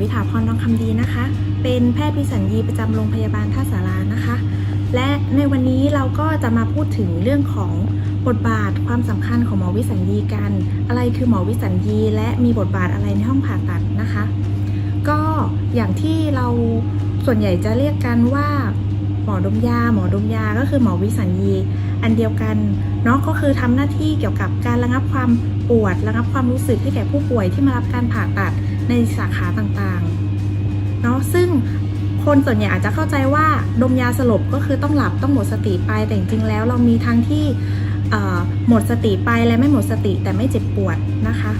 วิถ่าพรน้องคำดีนะคะ เป็นแพทย์วิสัญญีประจำโรงพยาบาลท่าสารานะคะ และในวันนี้เราก็จะมาพูดถึงเรื่องของบทบาทความสำคัญของหมอวิสัญญีกัน อะไรคือหมอวิสัญญีและมีบทบาทอะไรในห้องผ่าตัดนะคะ ก็อย่างที่เราส่วนใหญ่จะเรียกกันว่าหมอดมยา หมอดมยาก็คือหมอวิสัญญีอันเดียวกันเนาะก็คือทำหน้าที่เกี่ยวกับการระงับความปวด ระงับความรู้สึกให้แก่ผู้ป่วยที่มารับการผ่าตัด ในสาขาต่างๆ เนาะซึ่งคนส่วนใหญ่อาจจะเข้าใจว่าดมยาสลบก็คือต้องหลับต้องหมดสติไปแต่จริงๆแล้วเรามีทั้งที่หมดสติไปและไม่หมดสติแต่ไม่เจ็บปวดนะคะ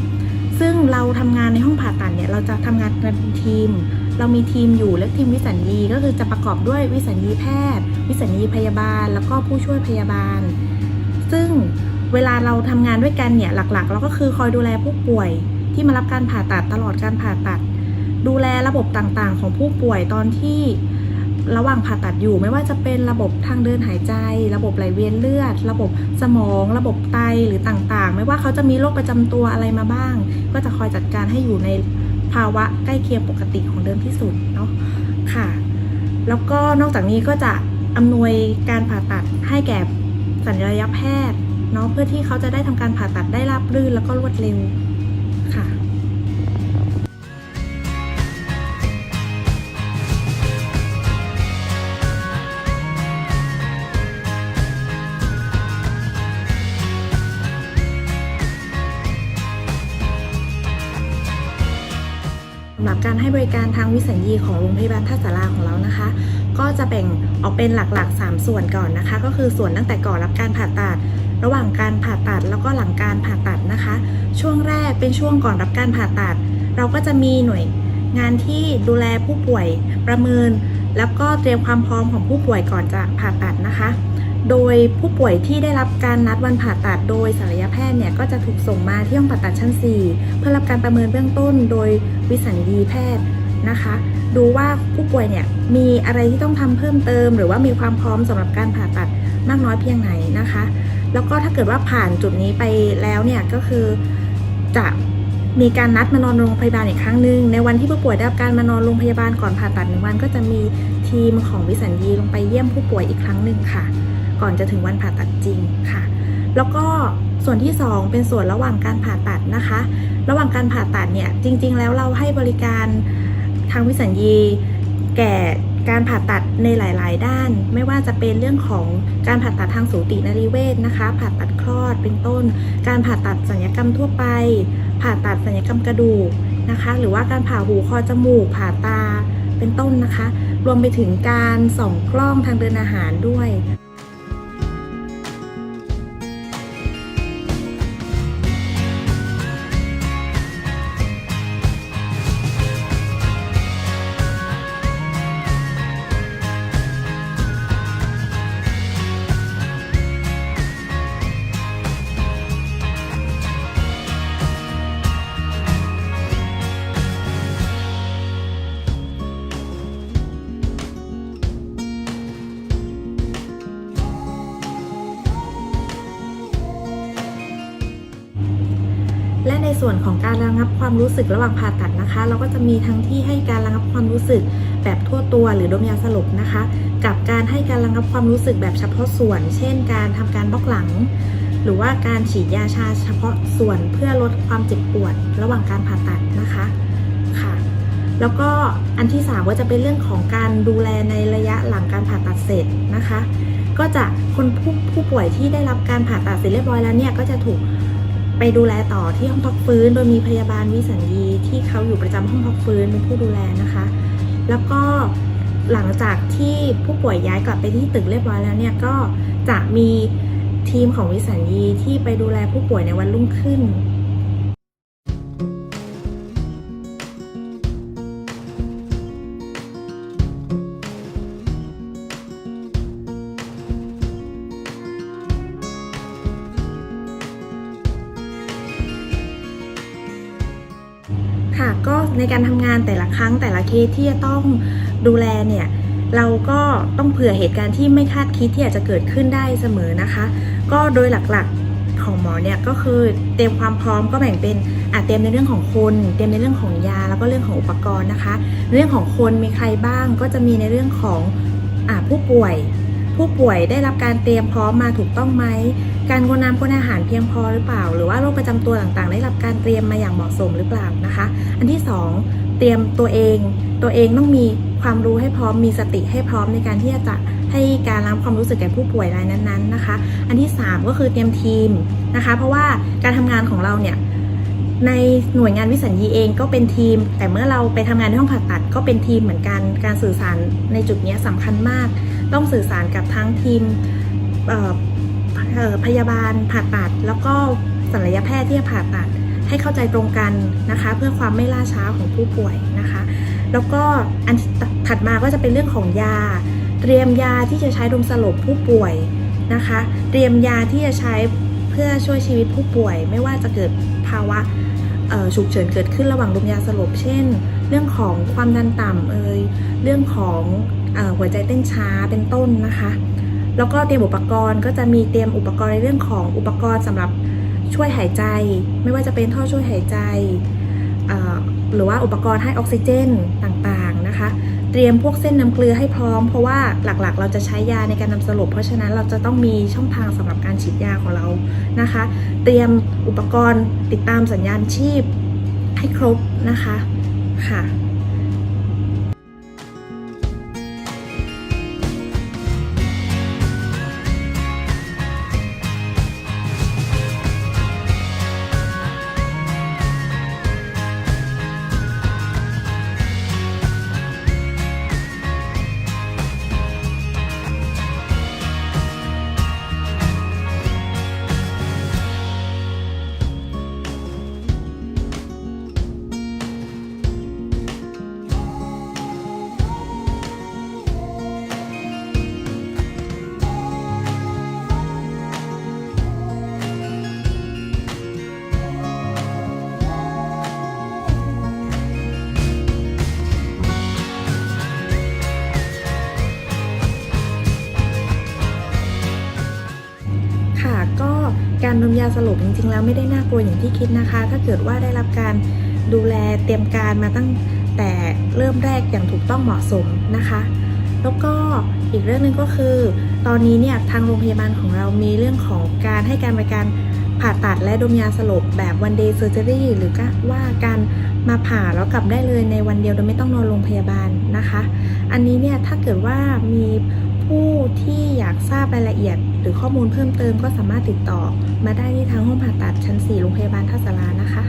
ซึ่งเราทำงานในห้องผ่าตัดเนี่ยเราจะทำงานกันเป็นทีม เรามีทีมอยู่และทีมวิสัญญีก็คือจะประกอบด้วยวิสัญญีแพทย์ วิสัญญีพยาบาล แล้วก็ผู้ช่วยพยาบาล ซึ่งเวลาเราทำงานด้วยกันเนี่ยหลักๆ เราก็คือคอยดูแลผู้ป่วย ที่มารับการผ่าตัดตลอดการผ่าตัด ดูแลระบบต่างๆ ของผู้ป่วยตอนที่ระหว่างผ่าตัดอยู่ไม่ว่าจะเป็นระบบทางเดินหายใจ ระบบไหลเวียนเลือด ระบบสมอง ระบบไตหรือต่างๆ ไม่ว่าเขาจะมีโรคประจำตัวอะไรมาบ้าง ก็จะคอยจัดการให้อยู่ในภาวะใกล้เคียงปกติของเดิมที่สุดเนาะค่ะ แล้วก็นอกจากนี้ก็จะอำนวยการผ่าตัดให้แก่สัญญาแพทย์เนาะเพื่อที่เขาจะได้ทำการผ่าตัดได้ราบรื่นแล้วก็รวดเร็ว ค่ะสำหรับการให้บริการทางวิสัญญีของโรงพยาบาลท่าสาราของเรานะคะ ก็จะแบ่งออกเป็นหลักๆ 3 ส่วนก่อนนะคะ ก็คือส่วนตั้งแต่ก่อนรับการผ่าตัด ระหว่างการผ่าตัดแล้วก็หลังการผ่าตัดนะคะ ช่วงแรกเป็นช่วงก่อนรับการผ่าตัด เราก็จะมีหน่วยงานที่ดูแลผู้ป่วยประเมิน แล้วก็เตรียมความพร้อมของผู้ป่วยก่อนจะผ่าตัดนะคะ โดยผู้ป่วยที่ได้รับการนัดวันผ่าตัดโดยศัลยแพทย์เนี่ยก็จะถูกส่งมาที่ห้องผ่าตัดชั้น 4 เพื่อรับการประเมินเบื้องต้นโดยวิสัญญีแพทย์นะคะ ดูว่าผู้ป่วยเนี่ยมีอะไรที่ต้องทำเพิ่มเติม หรือว่ามีความพร้อมสำหรับการผ่าตัดมากน้อยเพียงไหนนะคะ แล้วก็ถ้าเกิดว่าผ่านจุดนี้ไปแล้วเนี่ยก็คือ จะมีการนัดมานอนโรงพยาบาลอีกครั้งหนึ่งในวันที่ผู้ป่วยได้รับการมานอนโรงพยาบาลก่อนผ่าตัดหนึ่งวันก็จะมีทีมของวิสัญญีลงไปเยี่ยมผู้ป่วยอีกครั้งหนึ่งค่ะ ก่อนจะถึงวันผ่าตัดจริงค่ะ แล้วก็ส่วนที่ 2 เป็นส่วนระหว่างการผ่าตัดนะคะ ระหว่างการผ่าตัดเนี่ยจริง ๆ แล้วเราให้บริการทางวิสัญญีแก่ การผ่าตัดในหลาย ๆ ด้าน ไม่ว่าจะเป็นเรื่องของการผ่าตัดทางสูตินรีเวชนะคะ ผ่าตัดคลอดเป็นต้น การผ่าตัดศัลยกรรมทั่วไป ผ่าตัดศัลยกรรมกระดูกนะคะ หรือว่าการผ่าหูคอจมูก ผ่าตาเป็นต้นนะคะ รวมไปถึงการส่องกล้องทางเดินอาหารด้วย และในส่วนของการระงับความรู้สึกระหว่างผ่าตัดนะคะ เราก็จะมีทั้งที่ให้การระงับความรู้สึกแบบทั่วตัวหรือดมยาสลบนะคะ กับการให้การระงับความรู้สึกแบบเฉพาะส่วน เช่น การทำการบล็อกหลัง หรือว่าการฉีดยาชาเฉพาะส่วนเพื่อลดความเจ็บปวดระหว่างการผ่าตัดนะคะค่ะแล้วก็อันที่สามก็จะเป็นเรื่องของการดูแลในระยะหลังการผ่าตัดเสร็จนะคะ ก็จะคนผู้ผู้ป่วยที่ได้รับการผ่าตัดเสร็จเรียบร้อยแล้วเนี่ยก็จะถูก ไปดูแลต่อที่ห้องพักฟื้น โดยมีพยาบาลวิสัญญีที่เขาอยู่ประจำห้องพักฟื้นเป็นผู้ดูแลนะคะ แล้วก็หลังจากที่ผู้ป่วยย้ายกลับไปที่ตึกเรียบร้อยแล้วเนี่ยก็จะมีทีมของวิสัญญีที่ไปดูแลผู้ป่วยในวันรุ่งขึ้น ในการทำงานแต่ละครั้งแต่ละเคสที่จะต้องดูแลเนี่ยเราก็ต้องเผื่อเหตุการณ์ที่ไม่คาดคิดที่อาจจะเกิดขึ้นได้เสมอนะคะ ก็โดยหลักๆของหมอเนี่ยก็คือเตรียมความพร้อมก็แบ่งเป็นอะเตรียมในเรื่องของคนเตรียมในเรื่องของยาแล้วก็เรื่องของอุปกรณ์นะคะ เรื่องของคนมีใครบ้างก็จะมีในเรื่องของอผู้ป่วย ผู้ป่วยได้รับการเตรียมพร้อมมาถูกต้องไหม การกนน้ำกนอาหารเพียงพอหรือเปล่า หรือว่าโรคประจำตัวต่างๆ ได้รับการเตรียมมาอย่างเหมาะสมหรือเปล่านะคะ อันที่สองเตรียมตัวเอง ตัวเองต้องมีความรู้ให้พร้อม มีสติให้พร้อมในการที่จะให้การรับความรู้สึกแก่ผู้ป่วยรายนั้นๆนะคะ อันที่สามก็คือเตรียมทีมนะคะ เพราะว่าการทำงานของเราเนี่ยในหน่วยงานวิสัญญีเองก็เป็นทีม แต่เมื่อเราไปทำงานในห้องผ่าตัดก็เป็นทีมเหมือนกัน การสื่อสารในจุดนี้ยสำคัญมาก ต้องสื่อสารกับทั้งทีมพยาบาลผ่าตัด แล้วก็ศัลยแพทย์ที่ผ่าตัดให้เข้าใจตรงกันนะคะ เพื่อความไม่ล่าช้าของผู้ป่วยนะคะ แล้วก็อันถัดมาก็จะเป็นเรื่องของยา เตรียมยาที่จะใช้ดมสลบผู้ป่วยนะคะ เตรียมยาที่จะใช้เพื่อช่วยชีวิตผู้ป่วย ไม่ว่าจะเกิดภาวะฉุกเฉินเกิดขึ้นระหว่างดมยาสลบ เช่น เรื่องของความดันต่ำเอ่ยเรื่องของ หัวใจเต้นช้าเป็นต้นนะคะ แล้วก็เตรียมอุปกรณ์ก็จะมีเตรียมอุปกรณ์ในเรื่องของอุปกรณ์สำหรับช่วยหายใจ ไม่ว่าจะเป็นท่อช่วยหายใจหรือว่าอุปกรณ์ให้ออกซิเจนต่างๆนะคะ เตรียมพวกเส้นน้ำเกลือให้พร้อม เพราะว่าหลักๆ เราจะใช้ยาในการนำสลบ เพราะฉะนั้นเราจะต้องมีช่องทางสำหรับการฉีดยาของเรานะคะ เตรียมอุปกรณ์ติดตามสัญญาณชีพให้ครบนะคะค่ะ การสลบจริงๆ แล้วไม่ได้น่ากลัวอย่างที่คิดนะคะ ถ้าเกิดว่าได้รับการดูแลเตรียมการมาตั้งแต่เริ่มแรกอย่างถูกต้องเหมาะสมนะคะ แล้วก็อีกเรื่องหนึ่งก็คือ ตอนนี้เนี่ยทางโรงพยาบาลของเรามีเรื่องของการให้การบริการผ่าตัดและดมยาสลบแบบ one day surgery หรือก็ว่าการมาผ่าแล้วกลับได้เลยในวันเดียวโดยไม่ต้องนอนโรงพยาบาลนะคะ อันนี้เนี่ยถ้าเกิดว่ามี ผู้ที่อยากทราบรายละเอียด หรือข้อมูลเพิ่มเติมก็สามารถติดต่อ มาได้ที่ทางห้องผ่าตัดชั้น 4 โรงพยาบาลท่าสารานะคะ